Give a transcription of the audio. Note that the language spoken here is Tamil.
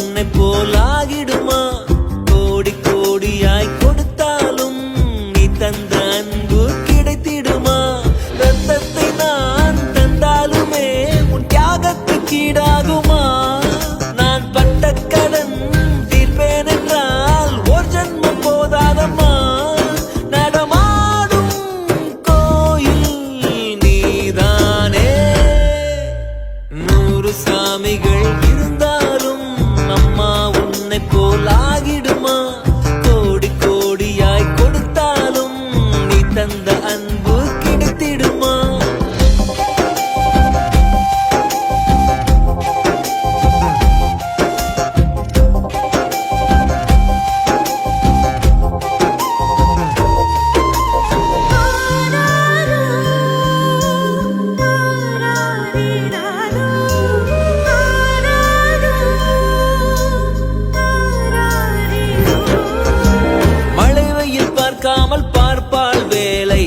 உன்னை போலாகிடுமா? கோடி கோடியாய் கொடுத்தாலும் நீ தந்த அன்பு கிடைத்திடுமா? ரத்தத்தை நான் தந்தாலுமே உன் தியாகத்துக்கு ஈடாகுமா? நான் பட்ட கடன் தீர்ப்பேன் என்றால் ஒரு ஜன்மம் போதாதம்மா? நடமாடும் கோயில் நீதானே? நூறு சாமிகள் பார்க்காமல் பார்ப்பாள் வேலை.